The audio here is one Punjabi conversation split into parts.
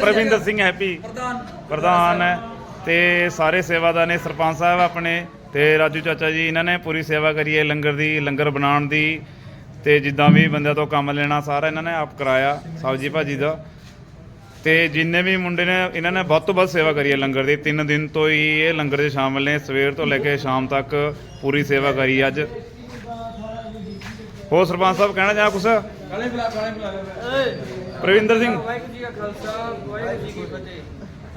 ਪ੍ਰਵਿੰਦਰ ਸਿੰਘ ਹੈਪੀ ਪ੍ਰਧਾਨ। ਹੈ। ਤੇ ਸਾਰੇ ਸੇਵਾਦਾਰ ਨੇ ਸਰਪੰਚ ਸਾਹਿਬ ਆਪਣੇ ਤੇ ਰਾਜੂ ਚਾਚਾ ਜੀ ਇਹਨਾਂ ਨੇ ਪੂਰੀ ਸੇਵਾ ਕਰੀ ਹੈ ਲੰਗਰ ਦੀ ਲੰਗਰ ਬਣਾਉਣ ਦੀ। ਤੇ ਜਿੱਦਾਂ ਵੀ ਬੰਦਿਆਂ ਤੋਂ ਕੰਮ ਲੈਣਾ ਸਾਰਾ ਇਹਨਾਂ ਨੇ ਆਪ ਕਰਾਇਆ ਸਬਜੀ ਭਾਜੀ ਦਾ। ਤੇ ਜਿੰਨੇ ਵੀ ਮੁੰਡੇ ਨੇ ਇਹਨਾਂ ਨੇ ਵੱਧ ਤੋਂ ਵੱਧ ਸੇਵਾ ਕਰੀ ਹੈ ਲੰਗਰ ਦੀ। ਤਿੰਨ ਦਿਨ ਤੋਂ ਹੀ ਇਹ ਲੰਗਰ 'ਚ ਸ਼ਾਮਲ ਨੇ। ਸਵੇਰ ਤੋਂ ਲੈ ਕੇ ਸ਼ਾਮ ਤੱਕ ਪੂਰੀ ਸੇਵਾ ਕਰੀ ਅੱਜ। ਹੋਰ ਸਰਪੰਚ ਸਾਹਿਬ ਕਹਿਣਾ ਚਾਹ ਕੁਛ? ਗਾਲੇ ਬੁਲਾ ਗਾਲੇ ਬੁਲਾ ਪ੍ਰਵਿੰਦਰ ਸਿੰਘ। ਵਾਹਿਗੁਰੂ ਜੀ ਕਾ ਖਾਲਸਾ ਵਾਹਿਗੁਰੂ ਜੀ ਕੀ ਫਤਿਹ।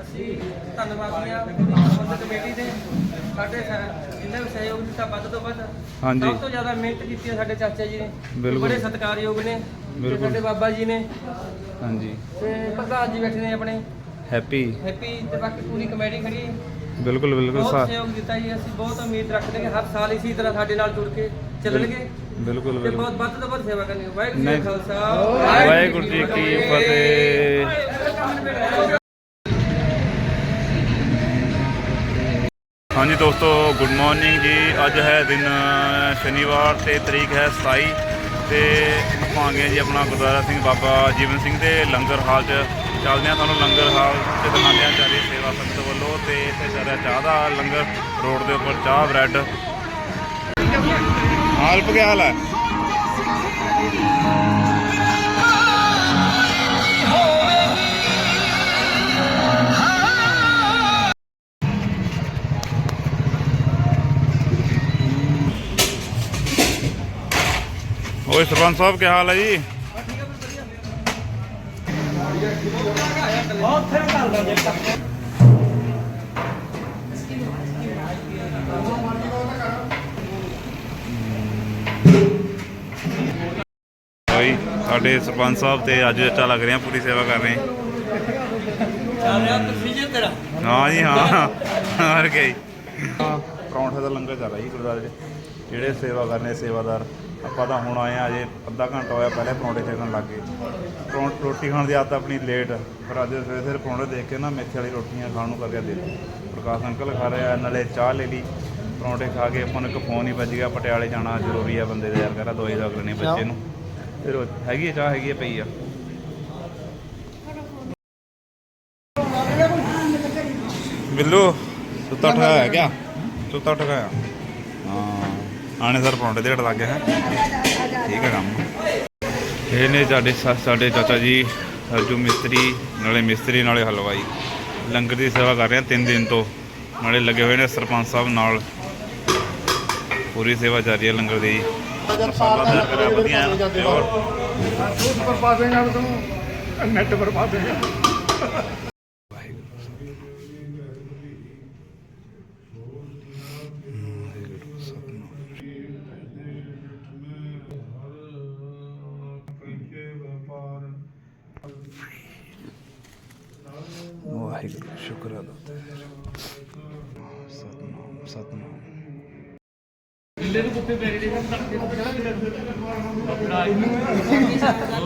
ਅਸੀਂ ਧੰਨਵਾਦੀ ਹਾਂ ਪ੍ਰਬੰਧਕ ਕਮੇਟੀ ਦੇ। ਸਾਡੇ ਸਹਿ- ਜਿੰਨੇ ਵੀ ਸਹਿਯੋਗ ਦਿੱਤਾ ਵੱਧ ਤੋਂ ਵੱਧ। ਹਾਂਜੀ। ਸਭ ਤੋਂ ਜ਼ਿਆਦਾ ਮਿਹਨਤ ਕੀਤੀ ਹੈ ਸਾਡੇ ਚਾਚਾ ਜੀ ਨੇ। ਬਿਲਕੁਲ। ਬੜੇ ਸਤਿਕਾਰਯੋਗ ਨੇ। ਤੇ ਬਿਲਕੁਲ। ਸਾਡੇ ਬਾਬਾ ਜੀ ਨੇ। ਹਾਂਜੀ। ਤੇ ਪ੍ਰਧਾਨ ਜੀ ਬੈਠੇ ਨੇ ਆਪਣੇ। ਹੈਪੀ। ਹੈਪੀ ਤੇ ਬਾਕੀ ਪੂਰੀ ਕਮੇਟੀ ਖੜੀ ਹੈ। ਬਿਲਕੁਲ ਬਿਲਕੁਲ। ਬਹੁਤ ਸਾ ਸਹਿਯੋਗ ਦਿੱਤਾ ਜੀ। ਅਸੀਂ ਬਹੁਤ ਉਮੀਦ ਰੱਖਦੇ ਹਾਂ ਕਿ ਹਰ ਸਾਲ ਇਸੇ ਤਰ੍ਹਾਂ ਸਾਡੇ ਨਾਲ ਜੁੜ ਕੇ ਚੱਲਣਗੇ। ਬਿਲਕੁਲ ਤੇ ਬਿਲਕੁਲ। ਬਹੁਤ ਵੱਧ ਤੋਂ ਵੱਧ ਸੇਵਾ ਕਰਨੀ। ਵਾਹਿਗੁਰੂ ਜੀ ਨਹੀਂ। ਕਾ ਖਾਲਸਾ। ਵਾਹਿਗੁਰੂ ਜੀ ਕੀ ਫਤਿਹ। ਹਾਂਜੀ ਦੋਸਤੋ ਗੁੱਡ ਮਾਰਨਿੰਗ ਜੀ। ਅੱਜ ਹੈ ਦਿਨ ਸ਼ਨੀਵਾਰ ਤੇ ਤਰੀਕ ਹੈ 27 ਤੇ ਆਪਾਂ ਆ ਗਏ ਜੀ ਆਪਣਾ ਗੁਰਦੁਆਰਾ ਸਿੰਘ ਬਾਬਾ ਜੀਵਨ ਸਿੰਘ ਦੇ ਲੰਗਰ ਹਾਲ 'ਚ। ਚੱਲਦੇ ਹਾਂ ਤੁਹਾਨੂੰ ਲੰਗਰ ਹਾਲ 'ਚ ਦਿਖਾਉਂਦੇ ਹਾਂ। ਚਾਰੇ ਸੇਵਾ ਸੰਗਤ ਵੱਲੋਂ ਤੇ ਇੱਥੇ ਚੱਲ ਰਿਹਾ ਚਾਹ ਦਾ ਲੰਗਰ। ਰੋਡ ਦੇ ਉੱਪਰ ਚਾਹ ਬ੍ਰੈਡ। ਹਾਲਪ ਕੀ ਹਾਲ ਹੈ ਓਏ ਸਰਪੰਚ ਸਾਹਿਬ ਕੀ ਹਾਲ ਹੈ ਜੀ ਭਾਈ ਸਾਡੇ ਸਰਪੰਚ ਸਾਹਿਬ ਤੇ ਅੱਜ ਚਾਚਾ ਲੱਗ ਰਹੇ ਆ ਪੂਰੀ ਸੇਵਾ ਕਰ ਰਹੇ ਚੱਲ ਰਿਹਾ ਪ੍ਰੋਸੀਜਰ ਤੇਰਾ। ਹਾਂ ਜੀ ਹਾਂ। ਹੋਰ ਕੀ। ਹਾਂ ਪਰੌਂਠੇ ਦਾ ਲੰਗਰ ਚੱਲ ਰਿਹਾ ਜੀ ਗੁਰਦੁਆਰੇ 'ਚ। ਜਿਹੜੇ ਸੇਵਾ ਕਰਨੇ ਸੇਵਾਦਾਰ ਆਪਾਂ ਤਾਂ ਹੁਣ ਆਏ ਆ ਅਜੇ ਅੱਧਾ ਘੰਟਾ ਹੋਇਆ ਪਹਿਲੇ ਪਰੌਂਠੇ ਛਕਣ ਲੱਗ ਗਏ। ਪਰੌਂ ਰੋਟੀ ਖਾਣ ਦੀ ਆਦਤ ਆਪਣੀ ਲੇਟ ਪਰ ਅੱਜ ਸਵੇਰੇ ਸਵੇਰੇ ਪਰੌਂਠੇ ਦੇਖ ਕੇ ਨਾ ਮੇਥੇ ਵਾਲੀ ਰੋਟੀਆਂ ਖਾਣ ਨੂੰ ਕਰਕੇ ਦਿਲ। ਪ੍ਰਕਾਸ਼ ਅੰਕਲ ਖਾ ਰਹੇ ਨਾਲੇ ਚਾਹ ਲੈ ਲਈ। ਪਰੌਂਠੇ ਖਾ ਕੇ ਆਪਾਂ ਨੂੰ ਇੱਕ ਫੋਨ ਹੀ ਵੱਜ ਗਿਆ ਪਟਿਆਲੇ ਜਾਣਾ ਜ਼ਰੂਰੀ ਆ ਬੰਦੇ ਦੇ ਯਾਰ ਕਹਿੰਦਾ ਦਵਾਈ ਦਾ ਲੈਣੀ ਬੱਚੇ ਨੂੰ। ਫਿਰ ਉਹ ਹੈਗੀ ਆ, ਚਾਹ ਹੈਗੀ ਆ, ਪਈ ਆ। ਬਿੱਲੂ, ਸੁੱਤਾ ਠਾਇਆ ਕਿਆ? ਸੁੱਤਾ ਠਾਇਆ ਹਾਂ, ਆਣੇ ਸਰ ਪਰੌਂਠੇ ਦੇੜ ਲੱਗ ਗਿਆ ਹੈ। ਠੀਕ ਹੈ ਕੰਮ। ਇਹ ਨੇ ਸਾਡੇ ਸਾ- ਸਾਡੇ ਚਾਚਾ ਜੀ ਸਰਜੂ ਮਿਸਤਰੀ, ਨਾਲੇ ਮਿਸਤਰੀ, ਨਾਲੇ ਹਲਵਾਈ। ਲੰਗਰ ਦੀ ਸੇਵਾ ਕਰ ਰਹੇ ਆ ਤਿੰਨ ਦਿਨ ਤੋਂ। ਨਾਲੇ ਲੱਗੇ ਹੋਏ ਨੇ ਸਰਪੰਚ ਸਾਹਿਬ ਨਾਲ। ਪੂਰੀ ਸੇਵਾ ਚੱਲ ਰਹੀ ਹੈ ਲੰਗਰ ਦੀ। ਮਸਾਲਾ ਤਿਆਰ ਕਰਿਆ ਵਧੀਆ ਪਾ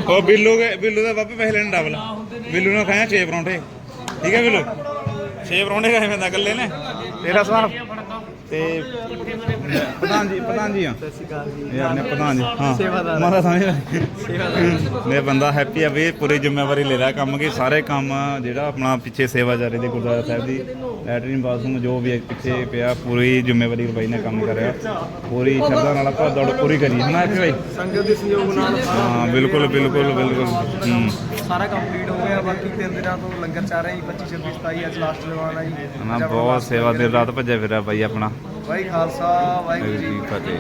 ਉਹ ਬਿੱਲੂ ਦੇ ਬਿੱਲੂ ਦਾ ਬਾਪੇ ਪਹਿਲੇ ਨੇ ਡਬਲ ਬਿੱਲੂ ਨੇ ਖਾਇਆ 6 ਪਰੌਂਠੇ। ਠੀਕ ਹੈ ਬਿੱਲੂ? 6 ਪਰੌਂਠੇ ਖਾਏ ਮੈਂ ਤਾਂ ਇਕੱਲੇ ਨੇ। ਤੇਰਾ ਸਵਾਲ ਤੇ ਪ੍ਰਧਾਨ ਜੀ ਪ੍ਰਧਾਨ ਜੀ ਆ ਸਤਿ ਸ਼੍ਰੀ ਅਕਾਲ ਜੀ। ਪ੍ਰਧਾਨ ਜੀ ਹਾਂ। ਸੇਵਾਦਾਰ। ਮਾਦਾ ਸਮਝ ਸੇਵਾਦਾਰ। ਇਹ ਬੰਦਾ ਹੈਪੀ ਆ ਵੀ ਪੂਰੀ ਜ਼ਿੰਮੇਵਾਰੀ ਲੈ ਰਿਹਾ ਕੰਮ ਕੀ ਸਾਰੇ ਕੰਮ ਜਿਹੜਾ ਆਪਣਾ ਪਿੱਛੇ ਸੇਵਾ ਜਾ ਰਹੀ ਦੀ ਗੁਰਦੁਆਰਾ ਸਾਹਿਬ ਦੀ ਲੈਟਰਿਨ ਬਾਥਰੂਮ ਜੋ ਵੀ ਪਿੱਛੇ ਪਿਆ ਪੂਰੀ ਜ਼ਿੰਮੇਵਾਰੀ ਬਾਈ ਨੇ ਕੰਮ ਕਰਿਆ। ਪੂਰੀ ਸ਼ਰਧਾ ਨਾਲ ਆਪਾਂ ਦੌੜ ਪੂਰੀ ਕਰੀ ਹੈ ਨਾ ਹੈਪੀ ਬਾਈ? ਸੰਗਤ ਦੇ ਸਹਿਯੋਗ ਨਾਲ ਹਾਂ ਬਿਲਕੁਲ ਬਿਲਕੁਲ ਬਿਲਕੁਲ। ਹੂੰ। ਸਾਰਾ ਕੰਪਲੀਟ ਹੋ ਗਿਆ ਬਾਕੀ ਤਿੰਨ ਦਿਨਾਂ ਤੋਂ ਲੰਗਰ ਚੱਲ ਰਿਹਾ ਜੀ 25 26 27 ਅੱਜ ਲਾਸਟ ਲਵਾਉਣਾ ਜੀ। ਨਾ ਬਹੁਤ ਸੇਵਾ ਦਿਨ ਰਾਤ ਭੱਜਿਆ ਫਿਰਿਆ ਬਾਈ ਆਪਣਾ। ਵਾਹਿ ਖਾਲਸਾ ਵਾਹਿਗੁਰੂ ਜੀ ਜੀ ਫਤਿਹ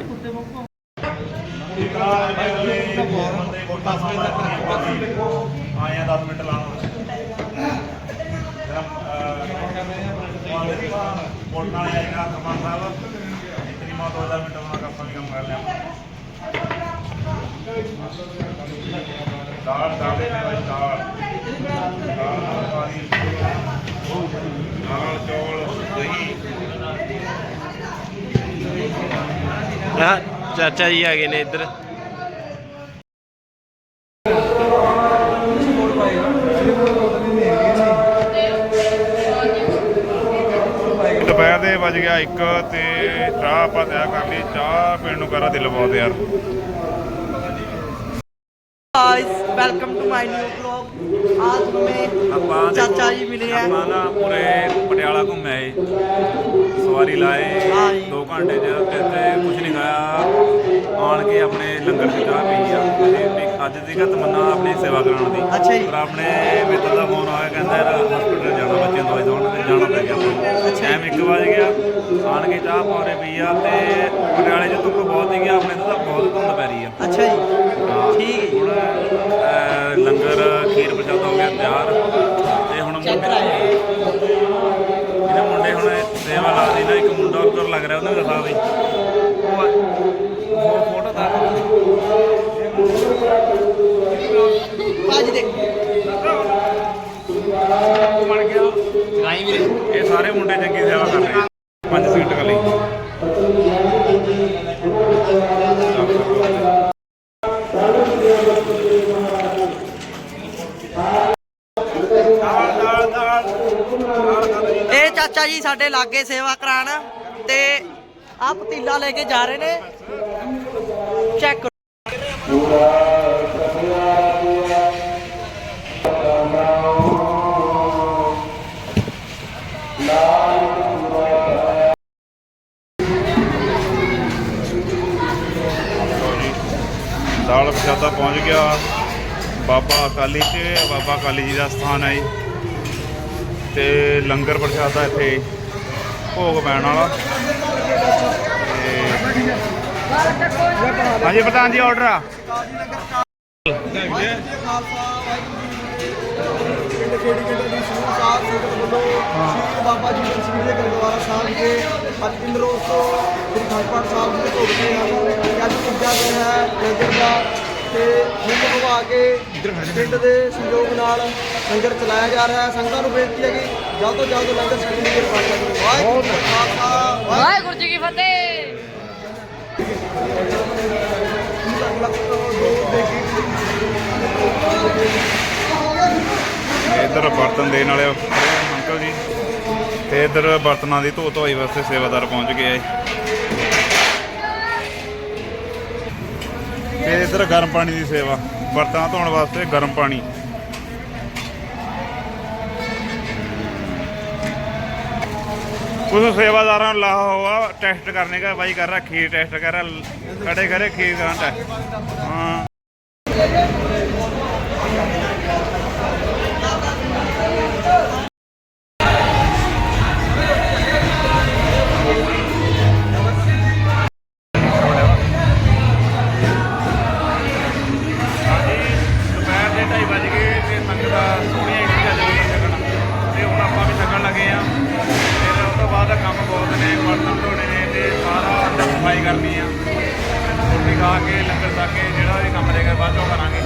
ਆਇਆ 10 ਮਿੰਟ ਲਾਉਣਾ ਮੋਟਰ ਨਾਲ ਆਏਗਾ ਸਮਾਨ ਸਾਹਿਬ ਇਤਨੀ ਮਾ 2000 ਮਿੰਟ ਉਹਨਾਂ ਦਾ ਕੰਮ ਕੰਮ ਕਰ ਲਿਆ ਦਾਲ ਦਾਲ ਦੇ ਨਾਲ ਦਾਲ ਦਾਲ ਨਾਲ ਪਾਣੀ ਦਾਲ ਚੌਲ ਦਹੀਂ ਹਾਂ, ਚਾਚਾ ਜੀ ਆ ਗਏ ਨੇ ਇੱਧਰ। ਦੁਪਹਿਰ ਦੇ ਵੱਜ ਗਿਆ 1 ਤੇ ਚਾਹ ਆਪਾਂ ਤਿਆਰ ਕਰ ਲਈ। ਚਾਹ ਪੀਣ ਨੂੰ ਕਰਾ ਦਿਲ ਬਹੁਤ ਯਾਰ। आज मैं ਆਪਾਂ ਚਾਚਾ ਜੀ ਮਿਲੇ ਆ। ਆਪਾਂ ਨਾ ਪੂਰੇ ਪਟਿਆਲਾ ਘੁੰਮੇ ਆਏ ਸਵਾਰੀ ਲਾਏ ਹਾਂ ਜੀ। 2 ਘੰਟੇ ਚ ਕਿਤੇ ਕੁਝ ਨਹੀਂ ਖਾਇਆ ਆਣ ਕੇ ਆਪਣੇ ਲੰਗਰ ਦੀ ਚਾਹ ਪੀ ਆ ਅਸੀਂ ਵੀ ਅੱਜ ਦੀ ਗਾ ਤਮੰਨਾ ਆਪਣੀ ਸੇਵਾ ਕਰਾਉਣ ਦੀ ਅੱਛਾ ਜੀ। ਪਰ ਆਪਣੇ ਮਿੱਤਰ ਦਾ ਫੋਨ ਆਇਆ ਕਹਿੰਦਾ ਯਾਰ ਹਸਪੀਟਲ ਜਾਣਾ ਬੱਚਿਆਂ ਨੂੰ ਦਵਾਈ ਦਵਾਉਣ ਤੇ ਜਾਣਾ ਪੈ ਗਿਆ ਟਾਈਮ 1 ਵਜ ਗਿਆ ਆਣ ਕੇ ਚਾਹ ਪੌਰੇ ਪੀ ਆ ਤੇ ਪਟਿਆਲੇ ਚ ਧੁੱਪ ਬਹੁਤ ਹੀ ਗਿਆ ਆਪਣੇ ਤਾਂ ਬਹੁਤ ਧੁੰਦ ਪੈ ਰਹੀ ਆ ਅੱਛਾ ਜੀ ਠੀਕ। ਹੁਣ ਅਹ, ਲੰਗਰ ਖੀਰ ਪ੍ਰਸ਼ਾਦਾ ਹੋ ਗਿਆ ਤਿਆਰ। ਤੇ ਹੁਣ ਮੁੰਡੇ ਇਹਦੇ ਮੁੰਡੇ ਹੁਣ ਸੇਵਾ ਲਾਦੀ ਨਾ ਇੱਕ ਮੁੰਡਾ ਉੱਧਰ ਲੱਗ ਰਿਹਾ ਉਹਨੇ ਦਿਖਾ ਬਈ ਉਹ ਉਹ ਫੋਟੋ ਦਾ। ਭਾਜੀ ਦੇਖ ਇਹ ਸਾਰੇ ਮੁੰਡੇ ਚੰਗੀ ਸੇਵਾ ਕਰ ਰਹੇ ਆ। ਪੰਜ ਸੀਟ ਕਲੀ ਇਹ ਚਾਚਾ ਜੀ ਸਾਡੇ ਲਾਗੇ ਸੇਵਾ ਕਰਾਣ ਤੇ ਆ ਪਤੀਲਾ ਲੈ ਕੇ ਜਾ ਰਹੇ ਨੇ। ਚੈੱਕ ਦਾਲ ਪ੍ਰਸ਼ਾਦਾ ਪਹੁੰਚ ਗਿਆ। ਬਾਬਾ ਅਕਾਲੀ ਤੇ ਬਾਬਾ ਅਕਾਲੀ ਜੀ ਦਾ ਸਥਾਨ ਹੈ ਜੀ। ਤੇ ਲੰਗਰ ਪ੍ਰਸ਼ਾਦਾ ਇੱਥੇ ਭੋਗ ਪੈਣ ਵਾਲਾ। ਹਾਂਜੀ ਪ੍ਰਧਾਨ ਜੀ ਆਰਡਰ ਆ। ਪਿੰਡ ਖੇੜੀ ਕਿੰਡੇ ਦੀ ਸ਼ੂਰ ਸਾਹਿਬ ਸੰਗਤ ਵੱਲੋਂ ਸ਼੍ਰੀ ਬਾਬਾ ਜੀ ਦੀ ਸਿੰਘ ਦੇ ਗੁਰਦੁਆਰਾ ਸਾਹਿਬ ਵਿਖੇ ਅੱਜ ਦਿਨ ਤੋਂ ਸ੍ਰੀ ਸਾਹਿਬ ਦੇ ਭੋਗ ਤੇ ਅੱਜ ਪੁੱਜਾ ਗਿਆ ਹੈ। ਲੰਗਰ ਦਾ ਤੇ ਹੁਣ ਵਿਭਾਗ ਕੇ ਪਿੰਡ ਦੇ ਸਹਿਯੋਗ ਨਾਲ ਲੰਗਰ ਚਲਾਇਆ ਜਾ ਰਿਹਾ ਹੈ। ਸੰਗਤਾਂ ਨੂੰ ਬੇਨਤੀ ਹੈ ਕਿ ਜਲਦ ਤੋਂ ਜਲਦ ਲੰਗਰ ਛਕਣ ਦੀ ਕਿਰਪਾਲਤਾ ਕਰੋ। ਵਾਹਿਗੁਰੂ ਜੀ ਕਾ ਖਾਲਸਾ ਵਾਹਿਗੁਰੂ ਵਾਹਿਗੁਰੂ ਜੀ ਕੀ ਫਤਿਹ। ਇੱਧਰ ਬਰਤਨ ਦੇਣ ਵਾਲੇ ਅੰਕਲ ਜੀ। ਤੇ ਇੱਧਰ ਬਰਤਨਾਂ ਦੀ ਧੋ ਧੋਈ ਵਾਸਤੇ ਸੇਵਾਦਾਰ ਪਹੁੰਚ ਗਏ ਆ ਤੇ ਇੱਧਰ ਗਰਮ ਪਾਣੀ ਦੀ ਸੇਵਾ ਬਰਤਨਾਂ ਧੋਣ ਵਾਸਤੇ ਗਰਮ ਪਾਣੀ कुछ सेवादारों ने लाहा हुआ टेस्ट करने का भाई कर रहा खीर टेस्ट कर रहा खड़े खड़े खीर का टेस्ट हाँ ਦੇ 2:30 ਵਜ ਗਏ ਤੇ ਸੰਗਤਾਂ ਸੋਹਣੀਆਂ ਇੱਟੀਆਂ ਚੱਲੀਆਂ ਛਕਣ ਤੇ ਹੁਣ ਆਪਾਂ ਵੀ ਛਕਣ ਲੱਗੇ ਆ ਫਿਰ ਉਸ ਤੋਂ ਬਾਅਦ ਕੰਮ ਬਹੁਤ ਨੇ, ਬਰਤਨ ਧੋਣੇ ਨੇ ਤੇ ਸਾਰਾ ਅੰਦਰ ਸਫ਼ਾਈ ਕਰਨੀ ਆ। ਰੋਟੀ ਖਾ ਕੇ, ਲੰਗਰ ਛਕ ਕੇ, ਜਿਹੜਾ ਵੀ ਕੰਮ ਰਹੇਗਾ ਬਾਅਦ ਚੋਂ ਕਰਾਂਗੇ।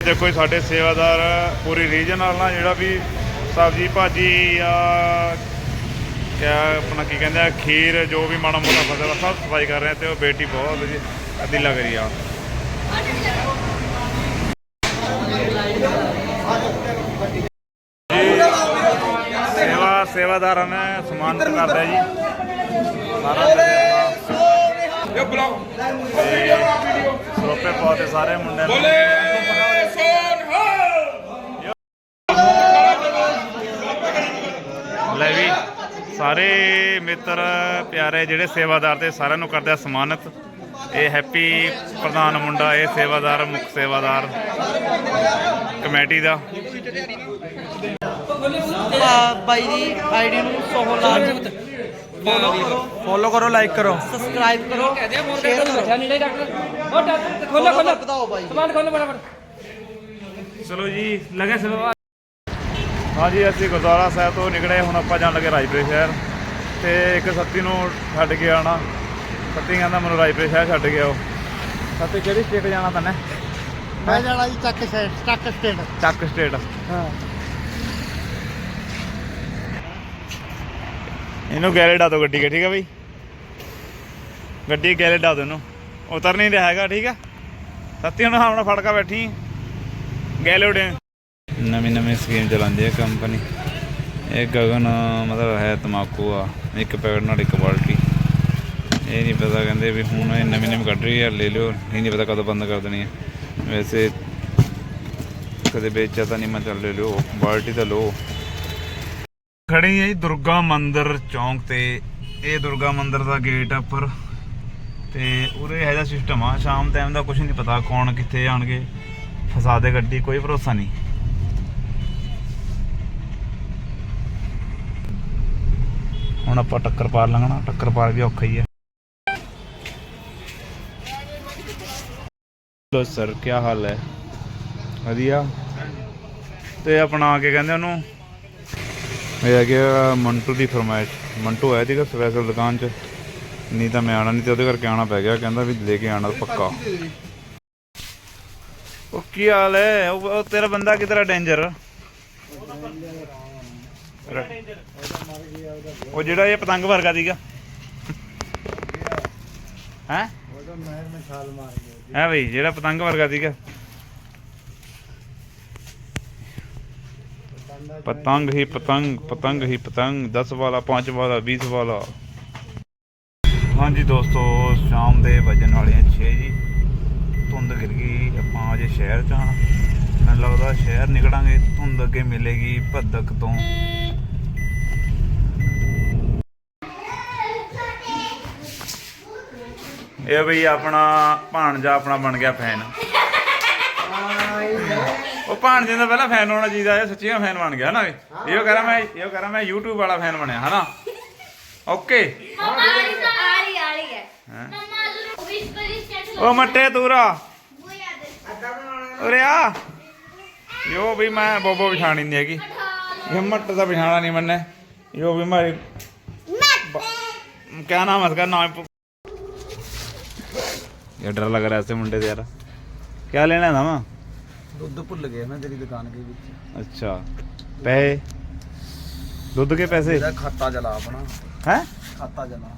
ਦੇਖੋ ਜੀ, ਸਾਡੇ ਸੇਵਾਦਾਰ ਪੂਰੀ ਰੀਜਨ ਨਾਲ ਨਾ ਜਿਹੜਾ ਵੀ ਸਬਜ਼ੀ ਭਾਜੀ ਆ ਕਿਆ ਆਪਣਾ ਕੀ ਕਹਿੰਦੇ ਆ, ਖੀਰ, ਜੋ ਵੀ ਮਾੜਾ ਮੋਟਾ ਫਸਲ ਸਭ ਸਫ਼ਾਈ ਕਰ ਰਹੇ ਤੇ ਉਹ ਬੇਟੀ ਬਹੁਤ ਵਧੀਆ। ਆ। ਜੀ, ਸੇਵਾ ਸੇਵਾਦਾਰਾਂ ਨੇ ਸਨਮਾਨਿਤ ਕਰਦਾ ਜੀ। ਸਾਰਾ ਇਹ ਬੁਲਾਓ ਸਰੋਪੇ ਪਾਤੇ ਸਾਰੇ ਮੁੰਡੇ ਬੋਲੇ ਲੈ ਵੀ ਸਾਰੇ ਮਿੱਤਰ ਪਿਆਰੇ ਜਿਹੜੇ ਸੇਵਾਦਾਰ ਤੇ ਸਾਰਿਆਂ ਨੂੰ ਕਰਦੇ ਆ ਸਨਮਾਨਿਤ ਇਹ ਹੈਪੀ ਪ੍ਰਧਾਨ ਮੁੰਡਾ ਇਹ ਸੇਵਾਦਾਰ ਮੁੱਖ ਸੇਵਾਦਾਰ ਕਮੇਟੀ ਦਾ। ਬਾਈ ਦੀ ਆਈਡੀ ਨੂੰ ਸੋਹਲ ਲਾ ਫੋਲੋ ਕਰੋ। ਲਾਈਕ ਕਰੋ ਸਬਸਕ੍ਰਾਈਬ ਕਰੋ। ਸ਼ੇਅਰ ਕਰੋ। ਨੇੜੇ ਡਾਕਟਰ ਉਹ ਡਾਕਟਰ ਖੋਲੋ ਖੋਲੋ। ਬਤਾਓ ਬਾਈ। ਸਮਾਨ ਖੋਲੋ ਫਟਾਫਟ। ਚਲੋ ਜੀ ਲਗੇ ਸੇਵਾ ਹਾਂਜੀ ਅਸੀਂ ਗੁਰਦੁਆਰਾ ਸਾਹਿਬ ਤੋਂ ਨਿਕਲੇ ਹੁਣ ਆਪਾਂ ਜਾਣ ਲੱਗੇ ਰਾਜਪੁਰੇ ਸ਼ਹਿਰ। ਤੇ ਇੱਕ ਸੱਤੀ ਨੂੰ ਛੱਡ ਕੇ ਆਣਾ ਸੱਤੀ ਕਹਿੰਦਾ ਮੈਨੂੰ ਰਾਜਪੁਰੇ ਸ਼ਹਿਰ ਛੱਡ ਕੇ ਆਓ ਸੱਤੀ ਕਿਹੜੀ ਸਟੇਟ ਜਾਣਾ ਤੈਨੇ ਮੈਂ ਜਾਣਾ ਜੀ ਚੱਕ ਸਟੇਟ ਚੱਕ ਸਟੇਟ ਚੱਕ ਸਟੇਟ ਹਾਂ। ਇਹਨੂੰ ਗੈਰੇਜ ਡਾ ਦੋ ਗੱਡੀ ਕੇ ਠੀਕ ਹੈ ਬਈ? ਗੱਡੀ ਗੈਰੇਜ ਡਾ ਦੋ ਇਹਨੂੰ। ਉਤਰ ਨਹੀਂ ਰਿਹਾ ਹੈਗਾ ਠੀਕ ਹੈ? ਸੱਤੀ ਹੁਣ ਆਪਣਾ ਫੜਕਾ ਬੈਠੀ। ਗੈਲੇ ਉਡੇ ਨਵੀਂ ਨਵੀਂ ਸਕੀਮ ਚਲਾਉਂਦੀ ਹੈ ਕੰਪਨੀ ਇਹ ਗਗਨ ਮਤਲਬ ਹੈ ਤਮਾਕੂ ਆ। ਇੱਕ ਪੈਕਟ ਨਾਲ ਇੱਕ ਬਾਲਟੀ। ਇਹ ਨਹੀਂ ਪਤਾ, ਕਹਿੰਦੇ ਵੀ ਹੁਣ ਇਹ ਨਵੀਂ ਨਵੀਂ ਕੱਢ ਰਹੀ ਹੈ ਲੈ ਲਿਓ। ਇਹ ਨਹੀਂ ਪਤਾ ਕਦੋਂ ਬੰਦ ਕਰ ਦੇਣੀ ਹੈ ਵੈਸੇ ਕਦੇ ਵੇਚਿਆ ਤਾਂ ਨਹੀਂ, ਮੈਂ ਚੱਲ ਲੈ ਲਿਓ। ਬਾਲਟੀ ਤਾਂ ਲਓ। ਖੜੀ ਹੈ ਜੀ ਦੁਰਗਾ ਮੰਦਿਰ ਚੌਂਕ ਤੇ। ਇਹ ਦੁਰਗਾ ਮੰਦਿਰ ਦਾ ਗੇਟ ਆ ਉੱਪਰ। ਤੇ ਉਰੇ ਇਹੋ ਜਿਹਾ ਸਿਸਟਮ ਆ। ਸ਼ਾਮ ਟਾਈਮ ਦਾ ਕੁਝ ਨਹੀਂ ਪਤਾ ਕੌਣ ਕਿੱਥੇ ਜਾਣਗੇ ਫਸਾ ਦੇ ਗੱਡੀ, ਕੋਈ ਭਰੋਸਾ ਨਹੀਂ। ਹੁਣ ਆਪਾਂ ਟੱਕਰ ਪਾਰ ਲੰਘਣਾ। ਟੱਕਰ ਪਾਰ ਵੀ ਔਖਾ ਹੀ ਹੈ ਲੋ ਸਰ ਕੀ ਹਾਲ ਹੈ? ਵਧੀਆ? ਤੇ ਆਪਣਾ ਕੀ ਕਹਿੰਦੇ ਉਹਨੂੰ? ਇਹ ਆ ਗਿਆ ਮੰਟੂ ਦੀ ਫਰਮਾਇਸ਼। ਮੰਟੂ ਆਇਆ ਸੀਗਾ ਸਪੈਸ਼ਲ ਦੁਕਾਨ 'ਚ। ਨਹੀਂ ਤਾਂ ਮੈਂ ਆਣਾ ਨਹੀਂ ਤੇ ਉਹਦੇ ਕਰਕੇ ਆਣਾ ਪੈ ਗਿਆ। ਕਹਿੰਦਾ ਵੀ ਲੈ ਕੇ ਆਣਾ ਪੱਕਾ। ਉਹ ਕੀ ਹਾਲ ਹੈ? ਉਹ ਤੇਰਾ ਬੰਦਾ ਕਿਤਰਾ ਡੇਂਜਰ ਉਹ ਜਿਹੜਾ ਇਹ ਪਤੰਗ ਵਰਗਾ ਸੀਗਾ। ਹੈ? ਤਾਂ ਹੈ ਬਈ, ਜਿਹੜਾ ਪਤੰਗ ਵਰਗਾ ਸੀਗਾ। ਪਤੰਗ ਹੀ ਪਤੰਗ ਪਤੰਗ ਹੀ ਪਤੰਗ 10 ਵਾਲਾ 5 ਵਾਲਾ 20 ਵਾਲਾ। ਹਾਂਜੀ ਦੋਸਤੋ, ਸ਼ਾਮ ਦੇ ਵਜਨ ਵਾਲੇ ਛੇ ਜੀ। ਧੁੰਦ ਗਿਰ ਗਈ, ਆਪਾਂ ਅਜੇ ਸ਼ਹਿਰ ਚ ਹਾਂ ਮੈਨੂੰ ਲੱਗਦਾ ਸ਼ਹਿਰ ਨਿਕਲਾਂਗੇ, ਧੁੰਦ ਅੱਗੇ ਮਿਲੇਗੀ ਭੱਦਕ ਤੋਂ। ਇਹ ਬਈ ਆਪਣਾ ਭਾਣਜਾ ਆਪਣਾ ਬਣ ਗਿਆ ਫੈਨ ਉਹ ਭਾਣਜੇ ਦਾ ਪਹਿਲਾਂ ਫੈਨ ਹੋਣਾ ਚਾਹੀਦਾ ਇਹ ਸੱਚੀਆਂ ਫੈਨ ਬਣ ਗਿਆ ਨਾ ਵੀ ਇਹੋ ਕਰਾਂ ਮੈਂ ਇਹੋ ਕਰਾਂ ਮੈਂ YouTube ਵਾਲਾ ਫੈਨ ਬਣਿਆ ਹਨਾ ਓਕੇ मम्मा आ रही आ रही आ रही है हैं? मम्मा जो विश करी स्टेटस ਓ ਮੱਟੇ ਤੂਰਾ वो याद है ਉਰੇ ਆ ਯੋ ਵੀ ਮੈਂ ਬੋਬੋ ਬਿਠਾਣੀ ਨਹੀਂ ਹੈਗੀ ਹਿੰਮਤ ਦਾ ਬਿਠਾਣਾ ਨਹੀਂ ਮੈਨੇ ਯੋ ਵੀ ਮਾਰੀ क्या नाम है इसका नाम ये डर लग रहा है ऐसे मुंडे से यार क्या लेना था मां ਦੁੱਧ ਭੁੱਲ ਗਏ ਮੈਂ ਤੇਰੀ ਦੁਕਾਨ ਦੇ ਵਿੱਚ अच्छा पैसे दूध के पैसे ਇਹਦਾ ਖਾਤਾ ਚਲਾ ਆਪਣਾ हैं ਖਾਤਾ ਚਲਾ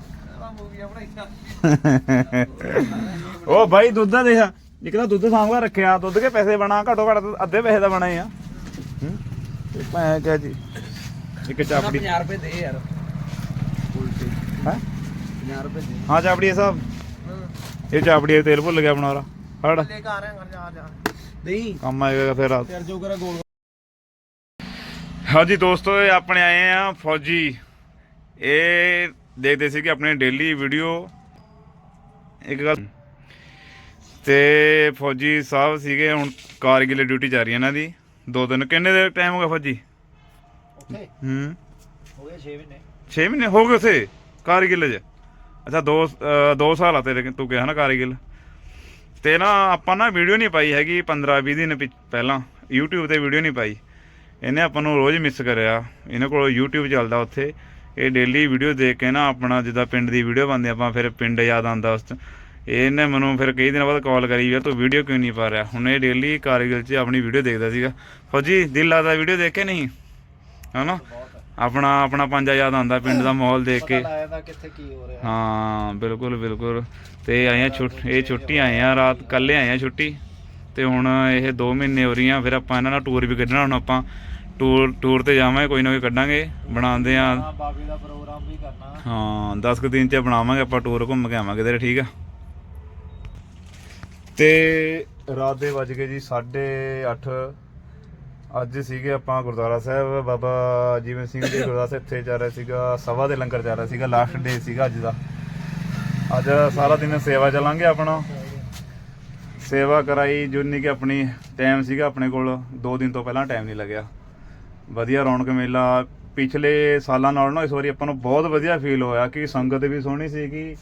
ਉਹ ਭਾਈ ਦੁੱਧ ਦਾ ਦੇਖ ਇੱਕ ਤਾਂ ਦੁੱਧ ਸਾਂਭਾ ਰੱਖਿਆ ਦੁੱਧ ਕੇ ਪੈਸੇ ਬਣਾ ਘਟੋ ਘੱਟ ਅੱਧੇ ਪੈਸੇ ਦਾ ਬਣੇ ਆ ਹੂੰ ਤੇ ਮੈਂ ਕਿਹਾ ਜੀ ਇੱਕ ਚਾਪੜੀ 50 ਰੁਪਏ ਦੇ ਯਾਰ ਉਲਟੇ ਹੈ 50 ਰੁਪਏ ਦੇ ਹਾਂ ਚਾਪੜੀ ਇਹ ਸਾਹਿਬ ਇਹ ਚਾਪੜੀ ਦਾ ਤੇਲ ਭੁੱਲ ਗਿਆ ਬਣਾ ਰਾ ਫੜ। ਲੈ ਕੇ ਆ ਰਿਹਾ ਘਰ ਜਾ ਜਾ। ਨਹੀਂ। ਕੰਮ ਆਏਗਾ ਫਿਰ ਰਾਤ। ਤੇਰ ਜੋ ਕਰਾ ਗੋਲ। ਹਾਂਜੀ ਦੋਸਤੋ ਇਹ ਆਪਣੇ ਆਏ ਆ ਫੌਜੀ। ਇਹ ਦੇਖਦੇ ਸੀ ਕਿ ਆਪਣੇ ਡੇਲੀ ਵੀਡੀਓ ਇੱਕ ਗੱਲ। ਤੇ ਫੌਜੀ ਸਾਹਿਬ ਸੀਗੇ ਹੁਣ ਕਾਰਗਿਲ ਡਿਊਟੀ ਜਾ ਰਹੀ ਹੈ ਇਹਨਾਂ ਦੀ। ਦੋ ਦਿਨ। ਕਿੰਨੇ ਦੇ ਟਾਈਮ ਹੋ ਗਿਆ ਫੌਜੀ? ਉੱਥੇ? ਹੂੰ। ਹੋ ਗਿਆ 6 ਮਹੀਨੇ। 6 ਮਹੀਨੇ ਹੋ ਗਏ ਉਥੇ ਕਾਰਗਿਲ 'ਚ? ਅੱਛਾ ਦੋ ਅ, ਦੋ ਸਾਲ ਆ ਤੇਰੇ ਤੂੰ ਗਿਆ ਨਾ ਕਾਰਗਿਲ। ਤੇ ਨਾ ਆਪਾਂ ਨਾ ਵੀਡੀਓ ਨਹੀਂ ਪਾਈ ਹੈਗੀ 15 20 ਦਿਨ ਪਿਛ- ਪਹਿਲਾਂ। YouTube ਤੇ ਵੀਡੀਓ ਨਹੀਂ ਪਾਈ। ਇਹਨੇ ਆਪਾਂ ਨੂੰ ਰੋਜ਼ ਮਿਸ ਕਰਿਆ। ਇਹਨਾਂ ਕੋਲ YouTube ਚੱਲਦਾ ਉੱਥੇ। ਇਹ ਡੇਲੀ ਵੀਡੀਓ ਦੇਖ ਕੇ ਨਾ ਆਪਣਾ ਜਿੱਦਾਂ ਪਿੰਡ ਦੀ ਵੀਡੀਓ ਪਾਉਂਦੇ ਆਪਾਂ ਫਿਰ ਪਿੰਡ ਯਾਦ ਆਉਂਦਾ ਉਸ 'ਚ। ਇਹਨੇ ਮੈਨੂੰ ਫਿਰ ਕਈ ਦਿਨਾਂ ਬਾਅਦ ਕਾਲ ਕਰੀ ਯਾਰ ਤੂੰ ਵੀਡੀਓ ਕਿਉਂ ਨਹੀਂ ਪਾ ਰਿਹਾ? ਹੁਣ ਇਹ ਡੇਲੀ ਕਾਰਗਿਲ 'ਚ ਆਪਣੀ ਵੀਡੀਓ ਦੇਖਦਾ ਸੀਗਾ। ਫੌਜੀ ਦਿਲ ਲੱਗਦਾ ਵੀਡੀਓ ਦੇਖ ਕੇ ਨਹੀਂ? ਹਨਾ? ਆਪਣਾ ਆਪਣਾ ਪੰਜਾ ਯਾਦ ਆਉਂਦਾ ਪਿੰਡ ਦਾ ਮਾਹੌਲ ਦੇਖ ਕੇ। ਲਾਇਆ ਤਾਂ ਕਿੱਥੇ ਕੀ ਹੋ ਰਿਹਾ। ਹਾਂ ਬਿਲਕੁਲ ਬਿਲਕੁਲ। ਤੇ ਆਏ ਆ ਛੁੱਟ ਇਹ ਛੁੱਟੀ ਆਏ ਆ ਰਾਤ ਕੱਲੇ ਆਏ ਆ ਛੁੱਟੀ। ਤੇ ਹੁਣ ਇਹ 2 ਮਹੀਨੇ ਹੋ ਰਹੀਆਂ ਫਿਰ ਆਪਾਂ ਇਹਨਾਂ ਨਾਲ ਟੂਰ ਵੀ ਕੱਢਣਾ ਹੁਣ ਆਪਾਂ ਟੂਰ ਟੂਰ ਤੇ ਜਾਵਾਂਗੇ ਕੋਈ ਨਾ ਕੋਈ ਕੱਢਾਂਗੇ। ਬਣਾਉਂਦੇ ਆ। ਬਾਬੇ ਦਾ ਪ੍ਰੋਗਰਾਮ ਵੀ ਕਰਨਾ। ਹਾਂ 10 ਕੁ ਦਿਨ ਚ ਬਣਾਵਾਂਗੇ ਆਪਾਂ ਟੂਰ ਘੁੰਮ ਕੇ ਆਵਾਂਗੇ ਤੇਰੇ ਠੀਕ ਆ? ਤੇ ਰਾਤ ਦੇ ਵੱਜ ਗਏ ਜੀ 8:30 ਅੱਜ ਸੀਗੇ ਆਪਾਂ ਗੁਰਦੁਆਰਾ ਸਾਹਿਬ, ਬਾਬਾ ਜੀਵਨ ਸਿੰਘ ਜੀ ਗੁਰਦੁਆਰਾ ਸਾਹਿਬ ਇੱਥੇ ਜਾ ਰਿਹਾ ਸੀਗਾ, ਸਭਾ ਦੇ ਲੰਗਰ ਚੱਲ ਰਿਹਾ ਸੀਗਾ ਲਾਸਟ ਡੇ ਸੀਗਾ ਅੱਜ ਦਾ। ਅੱਜ ਸਾਰਾ ਦਿਨ ਸੇਵਾ ਚੱਲਾਂਗੇ ਆਪਣਾ। ਸੇਵਾ ਕਰਾਈ, ਜਿੰਨੀ ਕਿ ਆਪਣੀ ਟਾਈਮ ਸੀਗਾ ਆਪਣੇ ਕੋਲ 2 ਦਿਨ ਤੋਂ ਪਹਿਲਾਂ ਟਾਈਮ ਨਹੀਂ ਲੱਗਿਆ। ਵਧੀਆ ਰੌਣਕ ਮੇਲਾ, ਪਿਛਲੇ ਸਾਲਾਂ ਨਾਲੋਂ ਨਾ ਇਸ ਵਾਰੀ ਆਪਾਂ ਨੂੰ ਬਹੁਤ ਵਧੀਆ ਫੀਲ ਹੋਇਆ ਕਿ ਸੰਗਤ ਵੀ ਸੋਹਣੀ ਸੀਗੀ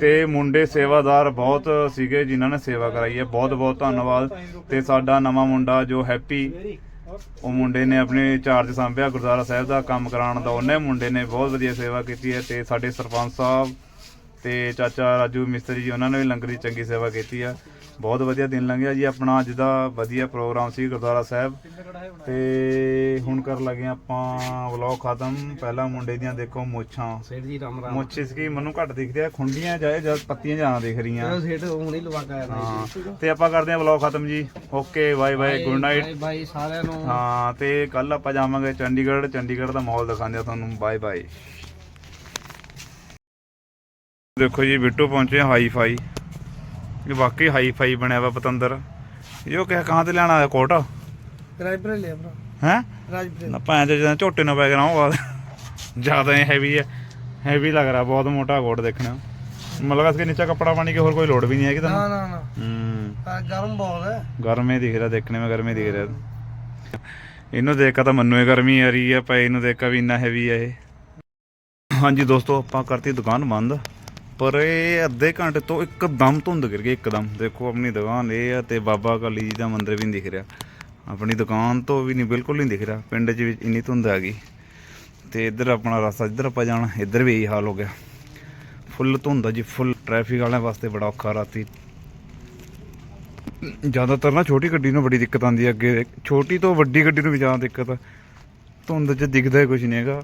ਤੇ ਮੁੰਡੇ ਸੇਵਾਦਾਰ ਬਹੁਤ ਸੀਗੇ ਜਿਨ੍ਹਾਂ ਨੇ ਸੇਵਾ ਕਰਾਈ ਹੈ। ਬਹੁਤ ਬਹੁਤ ਧੰਨਵਾਦ। ਤੇ ਸਾਡਾ ਨਵਾਂ ਮੁੰਡਾ ਜੋ ਹੈਪੀ ਉਹ ਮੁੰਡੇ ਨੇ ਆਪਣੇ ਚਾਰਜ ਸੰਭਿਆ ਗੁਰਦੁਆਰਾ ਸਾਹਿਬ ਦਾ, ਕੰਮ ਕਰਾਉਣ ਦਾ। ਉਹਨੇ ਮੁੰਡੇ ਨੇ ਬਹੁਤ ਵਧੀਆ ਸੇਵਾ ਕੀਤੀ ਹੈ ਤੇ ਸਾਡੇ ਸਰਪੰਚ ਸਾਹਿਬ ਤੇ ਚਾਚਾ ਰਾਜੂ ਮਿਸਤਰੀ ਜੀ, ਉਹਨਾਂ ਨੇ ਵੀ ਲੰਗਰ ਦੀ ਚੰਗੀ ਸੇਵਾ ਕੀਤੀ ਆ ਬਹੁਤ ਵਧੀਆ ਦਿਨ ਲੰਘਿਆ ਜੀ। ਆਪਣਾ ਅੱਜ ਦਾ ਵਧੀਆ ਪ੍ਰੋਗਰਾਮ ਸੀ ਗੁਰਦੁਆਰਾ ਸਾਹਿਬ। ਤੇ ਹੁਣ ਕਰ ਲੱਗੇ ਆਪਾਂ ਵਲੌਗ ਖਤਮ। ਪਹਿਲਾ ਮੁੰਡੇ ਦੀਆਂ ਦੇਖੋ ਮੁੱਛਾਂ। ਸੇਠ ਜੀ ਰਾਮ ਰਾਮ। ਮੁੱਛ ਕੀ ਮੈਨੂੰ ਘੱਟ ਦਿਖਦੇ ਆ। ਖੁੰਡੀਆਂ ਜਾਏ ਜਦ ਪੱਤੀਆਂ ਜਾਣਾ ਦਿਖ ਰਹੀਆਂ। ਸੇਠ ਹੁਣ ਹੀ ਲਵਾ ਕੇ ਆਇਆ ਹਾਂ। ਤੇ ਆਪਾਂ ਕਰਦੇ ਆ ਵਲੌਗ ਖਤਮ ਜੀ। Okay bye bye good night. Bye ਸਾਰਿਆਂ ਨੂੰ। ਹਾਂ ਤੇ ਕੱਲ ਆਪਾਂ ਜਾਵਾਂਗੇ ਚੰਡੀਗੜ੍ਹ। ਚੰਡੀਗੜ੍ਹ ਦਾ ਮਾਹੌਲ ਦਿਖਾਉਂਦੇ ਆ ਤੁਹਾਨੂੰ। Bye bye. ਦੇਖੋ ਜੀ ਬਿੱਟੂ ਪਹੁੰਚੇ ਹਾਈ ਫਾਈ ਵੀ ਵਾਕਈ ਹਾਈ ਫਾਈ ਬਣਿਆ ਵਾ ਪਤੰਦਰ। ਇਹੋ ਕਿਹਾ ਕਾਂ ਤੇ ਲੈਣਾ ਆਇਆ ਕੋਟ? ਰਾਜਪੁਰੇ ਲਿਆ ਭਰਾ। ਹੈ? ਰਾਜਪੁਰੇ ਨਾ ਪਾਇਆ ਬਹੁਤ ਮੋਟਾ ਕੋਟ ਦੇਖਣਾ। ਮਤਲਬ ਇਸ ਦੇ ਨੀਚੇ ਕੱਪੜਾ ਪਾਣੀ ਕੀ ਹੋਰ ਕੋਈ ਲੋੜ ਵੀ ਨਹੀਂ ਹੈ ਕਿ ਨਾ ਨਾ ਨਾ। ਹੂੰ। ਗਰਮ ਦੇਖਣੇ ਮੈਂ ਗਰਮੀ ਦਿਖ ਰਿਹਾ। ਇਹਨੂੰ ਦੇਖਾ ਤਾਂ ਮੰਨੂ ਗਰਮੀ ਆ ਰਹੀ ਆ ਪਏ ਇਹਨੂੰ ਦੇਖਾ ਵੀ ਇੰਨਾ ਹੈਵੀ ਆ ਇਹ। ਹਾਂਜੀ ਦੋਸਤੋ ਆਪਾਂ ਕਰਤੀ ਦੁਕਾਨ ਬੰਦ। ਪਰ ਇਹ ਅੱਧੇ ਘੰਟੇ ਤੋਂ ਇੱਕਦਮ ਧੁੰਦ ਗਿਰ ਗਈ, ਇੱਕਦਮ। ਦੇਖੋ ਆਪਣੀ ਦੁਕਾਨ, ਇਹ ਆ ਤੇ ਬਾਬਾ ਕਾਲੀ ਜੀ ਦਾ ਮੰਦਿਰ ਵੀ ਨਹੀਂ ਦਿਖ ਰਿਹਾ। ਆਪਣੀ ਦੁਕਾਨ ਤੋਂ ਵੀ ਨਹੀਂ ਬਿਲਕੁਲ ਨਹੀਂ ਦਿਖ ਰਿਹਾ। ਪਿੰਡ 'ਚ ਵੀ ਇੰਨੀ ਧੁੰਦ ਆ ਗਈ। ਤੇ ਇੱਧਰ ਆਪਣਾ ਰਸਤਾ, ਜਿੱਧਰ ਆਪਾਂ ਜਾਣਾ, ਇੱਧਰ ਵੀ ਇਹੀ ਹਾਲ ਹੋ ਗਿਆ। ਫੁੱਲ ਧੁੰਦ ਆ ਜੀ, ਫੁੱਲ। ਟ੍ਰੈਫਿਕ ਵਾਲਿਆਂ ਵਾਸਤੇ ਬੜਾ ਔਖਾ ਰਾਤੀ। ਜ਼ਿਆਦਾਤਰ ਨਾ ਛੋਟੀ ਗੱਡੀ ਨੂੰ ਬੜੀ ਦਿੱਕਤ ਆਉਂਦੀ ਹੈ ਅੱਗੇ। ਛੋਟੀ ਤੋਂ ਵੱਡੀ ਗੱਡੀ ਨੂੰ ਵੀ ਜ਼ਿਆਦਾ ਦਿੱਕਤ ਆ। ਧੁੰਦ 'ਚ ਦਿਖਦਾ ਕੁਝ ਨਹੀਂ ਹੈਗਾ।